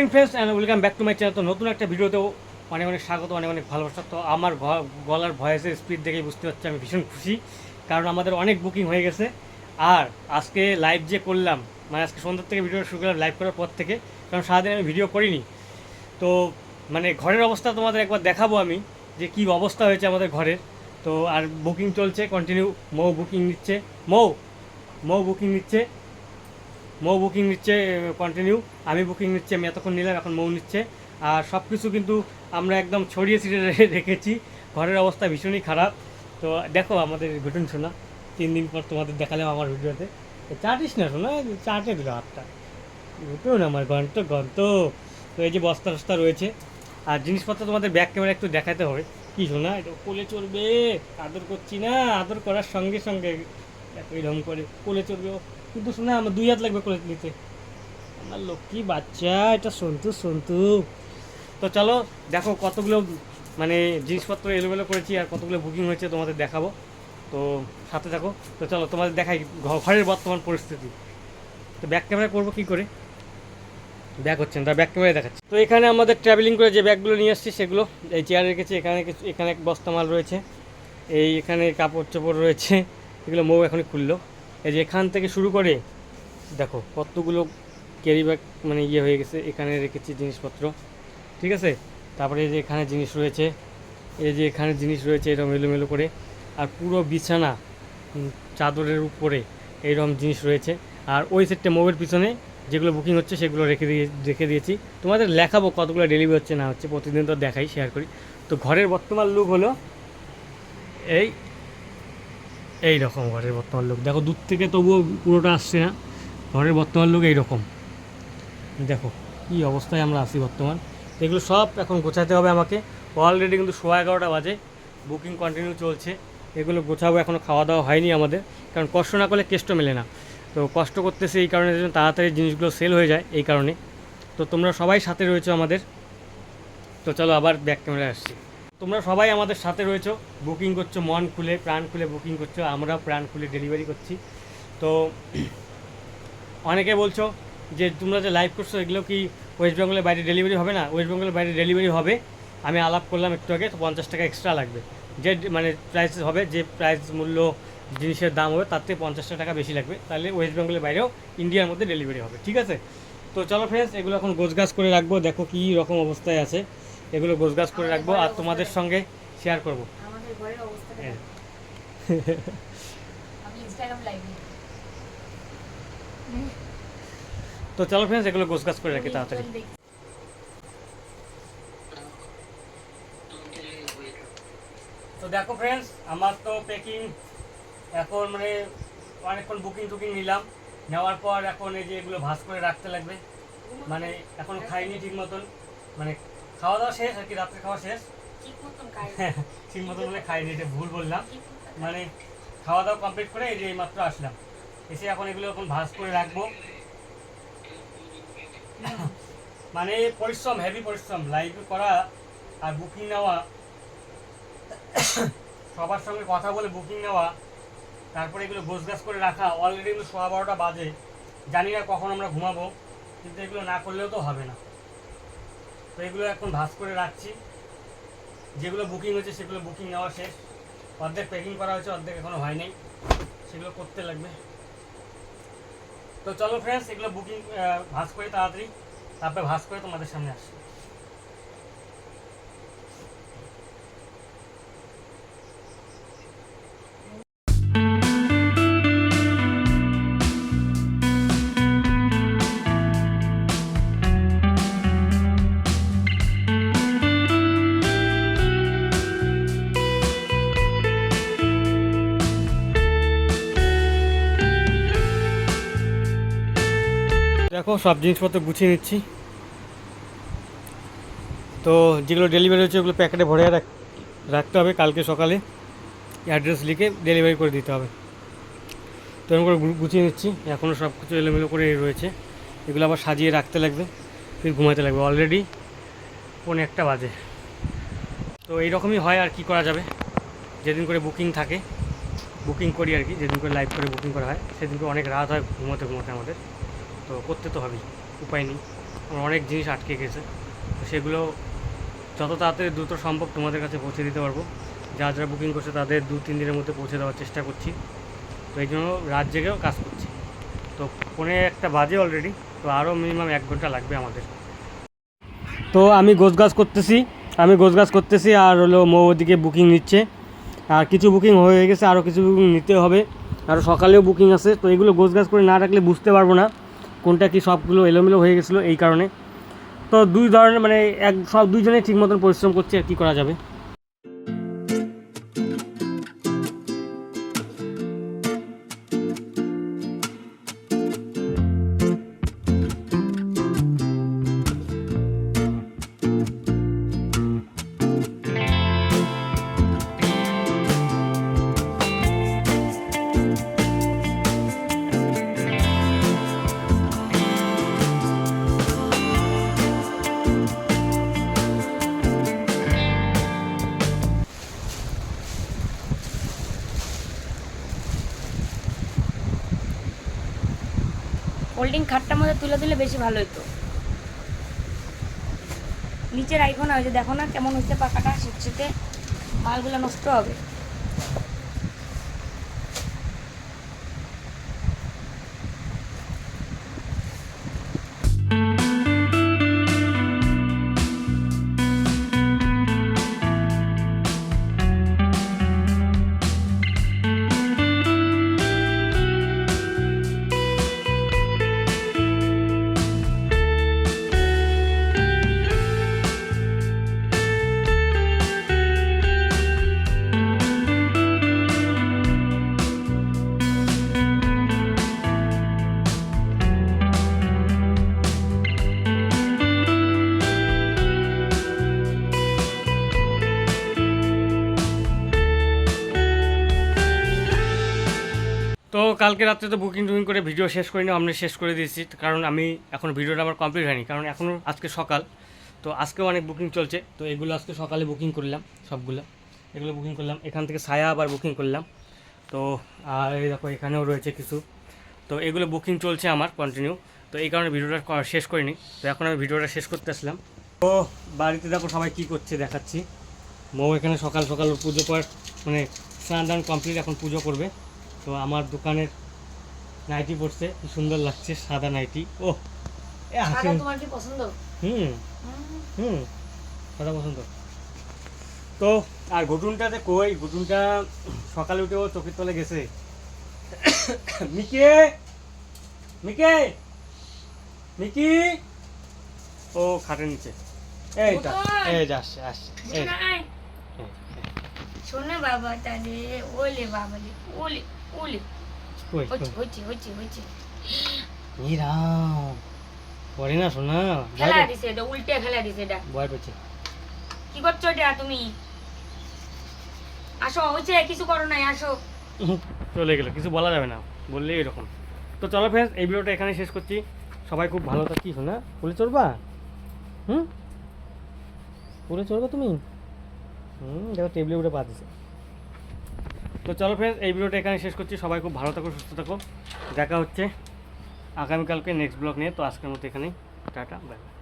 Evening friends and welcome back to my channel তো নতুন একটা ভিডিওতেও অনেক অনেক স্বাগত, অনেক অনেক ভালোবাসা। তো আমার গলার ভয়েসের স্পিড দেখেই বুঝতে পারছি, আমি ভীষণ খুশি। কারণ আমাদের অনেক বুকিং হয়ে গেছে। আর আজকে লাইভ যে করলাম মানে আজকে সন্ধ্যার থেকে ভিডিও শুরু করলাম লাইভ করার পর থেকে, কারণ সারাদিন আমি ভিডিও করিনি। তো মানে ঘরের অবস্থা তোমাদের একবার দেখাবো আমি, যে কি অবস্থা হয়েছে আমাদের ঘরের। তো আর বুকিং চলছে কন্টিনিউ মৌ বুকিং নিচ্ছে। মৌ মৌ বুকিং নিচ্ছে। মৌ বুকিং নিচ্ছে কন্টিনিউ আমি বুকিং নিচ্ছি, আমি এতক্ষণ নিলাম, এখন মৌ নিচ্ছে। আর সব কিছু কিন্তু আমরা একদম ছড়িয়ে ছিটিয়ে রেখেছি। ঘরের অবস্থা ভীষণই খারাপ। তো দেখো আমাদের ঘটন শোনা। তিন দিন পর তোমাদের দেখালাম আমার ভিডিওতে। চাটিস না শোনা? চাটে দিল হাতটা। ঘুটুন আমার গন্ত গন্ত তো এই যে বস্তা টস্তা রয়েছে। আর জিনিসপত্র তোমাদের ব্যাক ক্যামেরা একটু দেখাতে হবে। কি শোনা? এটা কোলে চড়বে। আদর করছি না। আদর করার সঙ্গে সঙ্গে এরকম করে। কোলে চড়বে। কিন্তু শোনা আমার দুই হাত লাগবে কোলে নিতে। আমার লক্ষ্মী বাচ্চা, এটা সন্তু সন্তু। তো চলো, দেখো কতগুলো মানে জিনিসপত্র এলোমেলো করেছি আর কতগুলো বুকিং হয়েছে তোমাদের দেখাবো। তো সাথে থাকো। তো চলো, তোমাদের দেখাই ঘরের বর্তমান পরিস্থিতি। তো ব্যাক ক্যামেরা করব কী করে? ব্যাগ হচ্ছে না ব্যাক ক্যামেরা দেখাচ্ছি। তো এখানে আমাদের ট্রাভেলিং করে যে ব্যাগগুলো নিয়ে আসছি সেগুলো এই চেয়ারে রেখেছি। এখানে কিছু এখানে এক বস্তা মাল রয়েছে। এই এখানে কাপড় চোপড় রয়েছে। এগুলো মৌ এখনই খুললো। এই যে এখান থেকে শুরু করে, দেখো কতগুলো ক্যারি ব্যাগ মানে ইয়ে হয়ে গেছে, এখানে রেখেছি জিনিসপত্র, ঠিক আছে? তারপরে এই যে এখানে জিনিস রয়েছে, এই যে এখানে জিনিস রয়েছে এরকম এলোমেলো করে, আর পুরো বিছানা চাদরের উপরে এইরকম জিনিস রয়েছে। আর ওই সেটটা মোবের পিছনে যেগুলো বুকিং হচ্ছে, সেগুলো রেখে দিয়ে, রেখে দিয়েছি। তোমাদের লেখাবো কতগুলো ডেলিভারি হচ্ছে, না হচ্ছে, প্রতিদিন তো দেখাই শেয়ার করি। তো ঘরের বর্তমান লুক হলো, এই এই রকম ঘরের বর্তমান লোক। দেখো, দূর থেকে তবুও পুরোটা আসছে না। ঘরের বর্তমান লোক এইরকম। দেখো, কি অবস্থায় আমরা আছি বর্তমান। এগুলো সব এখন গোছাতে হবে আমাকে। অলরেডি কিন্তু সোয়া এগারোটা বাজে। বুকিং কন্টিনিউ চলছে। এগুলো গোছাবো এখনও খাওয়া দাওয়া হয়নি আমাদের। কারণ কষ্ট না করলে কেষ্ট মেলে না। তো কষ্ট করতেছে এই কারণে যেন তাড়াতাড়ি জিনিসগুলো সেল হয়ে যায় এই কারণে। তো তোমরা সবাই সাথে রয়েছো আমাদের। তো চলো আবার ব্যাক ক্যামেরায় আসছি। তোমরা সবাই আমাদের সাথে রয়েছো। বুকিং করছ, মন খুলে, প্রাণ খুলে বুকিং করছ আমরাও প্রাণ খুলে ডেলিভারি করছি। তো অনেকে বলছো যে, তোমরা যে লাইভ করছ, এগুলো কি ওয়েস্ট বেঙ্গলের বাইরে ডেলিভারি হবে না? ওয়েস্ট বেঙ্গলের বাইরে ডেলিভারি হবে। আমি আলাপ করলাম একটু আগে, তো পঞ্চাশ টাকা এক্সট্রা লাগবে। যে মানে প্রাইস হবে, যে প্রাইস মূল্য জিনিসের দাম হবে, তার থেকে পঞ্চাশটা টাকা বেশি লাগবে। তাহলে ওয়েস্ট বেঙ্গলের বাইরেও ইন্ডিয়ার মধ্যে ডেলিভারি হবে, ঠিক আছে? তো চলো ফ্রেন্ডস এগুলো এখন গোছগাছ করে রাখব, দেখো কী রকম অবস্থায় আছে। এগুলো গোছগাছ করে রাখব আর তোমাদের সঙ্গে শেয়ার করব। হ্যাঁ। তো চলো ফ্রেন্ডস এগুলো গোছগাছ করে রাখি তাড়াতাড়ি। তো দেখো ফ্রেন্ডস আমার তো প্যাকিং এখন মানে অনেকক্ষণ বুকিং টুকিং নিলাম। নেওয়ার পর এখন এই যে এগুলো ভাঁজ করে রাখতে লাগবে। মানে এখন খাইনি ঠিক মতন। মানে খাওয়া দাওয়া শেষ আর কি রাত্রে খাওয়া শেষ? ঠিক ঠিক মানে খাইনি এটা ভুল বললাম। মানে খাওয়া দাওয়া কমপ্লিট করে এই যে এইমাত্র আসলাম। এসে এখন এগুলো এখন ভাঁজ করে রাখব। মানে পরিশ্রম হেভি পরিশ্রম। লাইভ করা আর বুকিং নেওয়া। সবার সঙ্গে কথা বলে বুকিং নেওয়া। তারপরে এগুলো গোছগাছ করে রাখা। অলরেডি কিন্তু সোয়া বারোটা বাজে। জানি না কখন আমরা ঘুমাবো। কিন্তু এগুলো না করলেও তো হবে না। তো এগুলো এখন ভাস করে রাখছি। যেগুলো বুকিং হয়েছে, সেগুলো বুকিং নেওয়া শেষ। অর্ধেক প্যাকিং করা হয়েছে, অর্ধেক এখনও হয়নি। সেগুলো করতে লাগবে। তো চলো ফ্রেন্ডস এগুলো বুকিং ভাস করে তাড়াতাড়ি। তারপরে ভাস করে তোমাদের সামনে আসছি। দেখো, সব জিনিসপত্র গুছিয়ে নিচ্ছি। তো যেগুলো ডেলিভারি হচ্ছে, ওগুলো প্যাকেটে ভরে রাখতে হবে কালকে সকালে। অ্যাড্রেস লিখে ডেলিভারি করে দিতে হবে। তো এরকম করে গুছিয়ে নিচ্ছি। এখনও সব কিছু এলোমেলো করে রয়েছে। এগুলো আবার সাজিয়ে রাখতে লাগবে, ফির ঘুমাতে লাগবে। অলরেডি পৌনে একটা বাজে। তো এইরকমই হয় আর কি করা যাবে। যেদিন করে বুকিং থাকে বুকিং করি আর কি। যেদিন করে লাইভ করে বুকিং করা হয়, সেদিন করে অনেক রাত হয় ঘুমোতে ঘুমোতে আমাদের। তো করতে তো হবেই, উপায় নেই। আমার অনেক জিনিস আটকে গেছে। তো সেগুলো যত তাড়াতাড়ি দ্রুত সম্ভব তোমাদের কাছে পৌঁছে দিতে পারব। যারা যারা বুকিং করছে তাদের দু, তিন দিনের মধ্যে পৌঁছে দেওয়ার চেষ্টা করছি। তো এই জন্য রাত জেগেও কাজ করছি। তো ফোনে একটা বাজে অলরেডি তো আরও মিনিমাম এক ঘণ্টা লাগবে আমাদের। তো আমি গোছগাছ করতেছি, আমি গোছগাছ করতেছি আর হলো মৌ ওদিকে বুকিং নিচ্ছে। আর কিছু বুকিং হয়ে গেছে, আরও কিছু বুকিং নিতে হবে। আরও সকালেও বুকিং আছে, তো এগুলো গোছগাছ করে না রাখলে বুঝতে পারব না। কোনটা কি সবগুলো এলোমেলো হয়ে গেছিল এই কারণে। তো দুই ধরনের মানে এক সব দুইজনেই ঠিক মতন পরিশ্রম করছে আর কী করা যাবে। হোল্ডিং খাটটার মধ্যে তুলে দিলে বেশি ভালো হতো। নিচের আইফোন হয়েছে দেখো না কেমন হচ্ছে পাকাটা শীতে মালগুলো নষ্ট হবে। কালকে রাত্রে তো বুকিং টুকিং করে ভিডিও শেষ করিনি আমরা শেষ করে দিয়েছি। কারণ আমি এখন ভিডিওটা আমার কমপ্লিট হয়নি, কারণ এখনও আজকে সকাল। তো আজকেও অনেক বুকিং চলছে, তো এগুলো আজকে সকালে বুকিং করলাম, সবগুলো। এগুলো বুকিং করলাম, এখান থেকে ছায়া আবার বুকিং করলাম। তো, আর এই দেখো, এখানেও রয়েছে কিছু। তো এগুলো বুকিং চলছে আমার কন্টিনিউ তো এই কারণে ভিডিওটা শেষ করিনি। তো এখন আমি ভিডিওটা শেষ করতে আসলাম। তো বাড়িতে দেখো, সবাই কী করছে দেখাচ্ছি। মৌ এখানে সকাল সকাল পুজো করার মানে স্নান দান কমপ্লিট এখন পুজো করবে। তো আমার দোকানের নাইটি পড়ছে কি সুন্দর লাগছে সাদা নাইটি। ও তোমার কি পছন্দ? হুম হুম, সাদা পছন্দ। তো আর ঘুটুনটাতে কই? ঘুটুনটা সকালে উঠে ও চোখের তলে গেছে। মিকে মিকে মিকি। ও খাটের নিচে! এই যে আসছে আসছে এই যে, এই যে। শোনে বাবা তাহলে ওলে বাবা ওলে। ওলে কই হচ্ছে কই হচ্ছে হচ্ছে হচ্ছে এই রাম পরে না শোনা খেলা দিছে এটা উল্টে খেলা দিছে এটা। ভয় পেয়েছে। কি করছ এটা তুমি? আসো হচ্ছে কিছু করো নাই আসো। চলে গেলো কিছু বলা যাবে না বললেই এরকম। তো চলো ফ্রেন্ডস এই ভিডিওটা এখানে শেষ করছি। সবাই খুব ভালো থাকি শোনা পুলে চড়বা? হুম? পুলে চড়বা তুমি? হুম দেখো টেবিলে উঠে পা দিছে। তো চলো ফ্রেন্ডস এই ভিডিওটা এখানে শেষ করছি। সবাই খুব ভালো থাকো, সুস্থ থাকো। দেখা হচ্ছে আগামীকালকে নেক্সট ব্লগ নিয়ে। তো আজকের মতো এখানেই। Tata bye bye